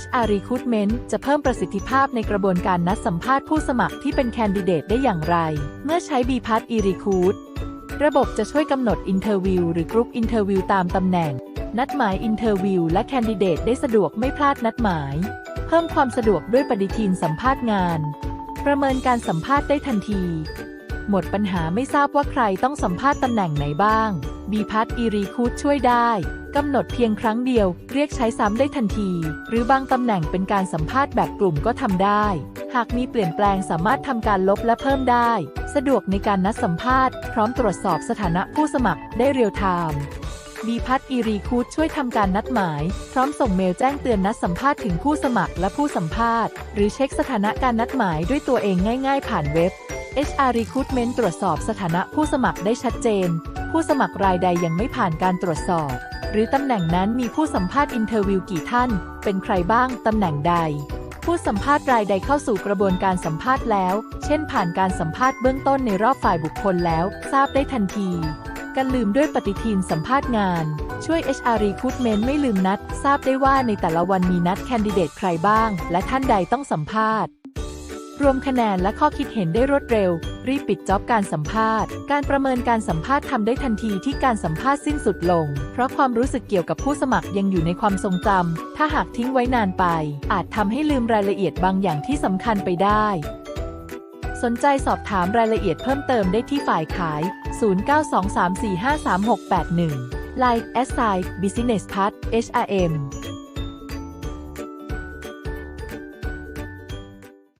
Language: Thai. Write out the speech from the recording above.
HR Recruitment จะเพิ่มประสิทธิภาพในกระบวนการนัดสัมภาษณ์ผู้สมัครที่เป็นแคนดิเดตได้อย่างไร เมื่อใช้ b p a s e-recruit ระบบจะช่วยกำหนด Interview หรือ Group Interview ตามตำแหน่ง นัดหมาย Interview และแคนดิเดตได้สะดวกไม่พลาดนัดหมาย เพิ่มความสะดวกด้วยปฏิทินสัมภาษณ์งาน ประเมินการสัมภาษณ์ได้ทันที หมดปัญหาไม่ทราบว่าใครต้องสัมภาษณ์ตำแหน่งไหนบ้าง b p a s e r e c r u i t ช่วยได้ กำหนดเพียงครั้งเดียว เรียกใช้ซ้ำได้ทันที หรือบางตำแหน่งเป็นการสัมภาษณ์แบบกลุ่มก็ทำได้ หากมีเปลี่ยนแปลงสามารถทำการลบและเพิ่มได้ สะดวกในการนัดสัมภาษณ์ พร้อมตรวจสอบสถานะผู้สมัครได้เรียลไทม์ b p a s e r e c r u i t ช่วยทำการนัดหมาย พร้อมส่งเมลแจ้งเตือนนัดสัมภาษณ์ถึงผู้สมัครและผู้สัมภาษณ์ หรือเช็คสถานะการนัดหมายด้วยตัวเองง่าย ๆ ผ่านเว็บ HR Recruitment ตรวจสอบสถานะผู้สมัครได้ชัดเจน ผู้สมัครรายใดยังไม่ผ่านการตรวจสอบ หรือตำแหน่งนั้นมีผู้สัมภาษณ์อินเทอร์วิวกี่ท่าน เป็นใครบ้าง ตำแหน่งใด ผู้สัมภาษณ์รายใดเข้าสู่กระบวนการสัมภาษณ์แล้ว เช่น ผ่านการสัมภาษณ์เบื้องต้นในรอบฝ่ายบุคคลแล้ว ทราบได้ทันทีกันลืมด้วยปฏิทินสัมภาษณ์งาน ช่วย HR Recruitment ไม่ลืมนัด ทราบได้ว่าในแต่ละวันมีนัดแคนดิเดตใครบ้าง และท่านใดต้องสัมภาษณ์ รวมคะแนนและข้อคิดเห็นได้รวดเร็ว รีบปิดจ็อบการสัมภาษณ์ การประเมินการสัมภาษณ์ทำได้ทันทีที่การสัมภาษณ์สิ้นสุดลง เพราะความรู้สึกเกี่ยวกับผู้สมัครยังอยู่ในความทรงจำ ถ้าหากทิ้งไว้นานไป อาจทำให้ลืมรายละเอียดบางอย่างที่สำคัญไปได้ สนใจสอบถามรายละเอียดเพิ่มเติมได้ที่ฝ่ายขาย 0923453681 Line s i Business Part HRM